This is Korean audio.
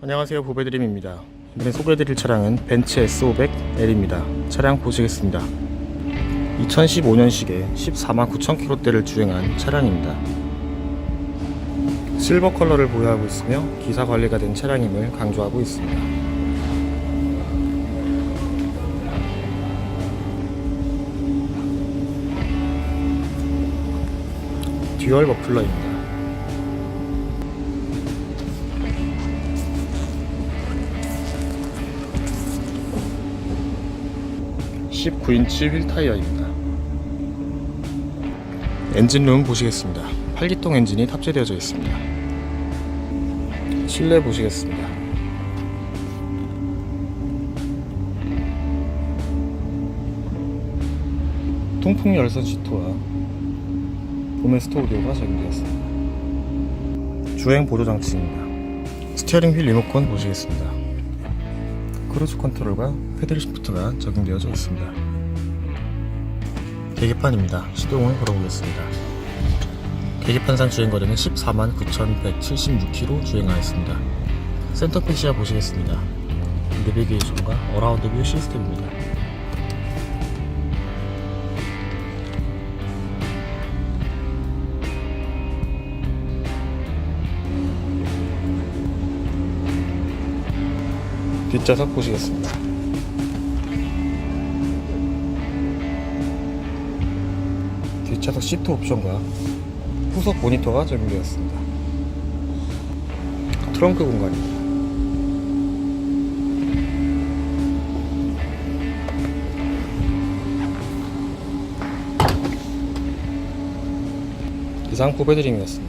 안녕하세요. 보배드림입니다. 이번에 소개해드릴 차량은 벤츠 S500L입니다. 차량 보시겠습니다. 2015년식에 14만 9천 킬로대를 주행한 차량입니다. 실버 컬러를 보유하고 있으며 기사 관리가 된 차량임을 강조하고 있습니다. 듀얼 머플러입니다 19인치 휠 타이어입니다. 엔진룸 보시겠습니다. 8기통 엔진이 탑재되어져 있습니다. 실내 보시겠습니다. 통풍 열선 시트와 도메 스토 오디오가 적용되었습니다. 주행 보조 장치입니다. 스티어링 휠 리모컨 보시겠습니다. 크루즈 컨트롤과 패들 시프트가 적용되어져 있습니다. 계기판입니다. 시동을 걸어보겠습니다. 계기판상 주행거리는 14만 9,176km 주행하였습니다. 센터 페시아 보시겠습니다. 내비게이션과 어라운드 뷰 시스템입니다. 뒷좌석 보시겠습니다. 뒷좌석 시트 옵션과 후석 모니터가 적용되었습니다. 트렁크 공간입니다. 이상 보배드림이었습니다.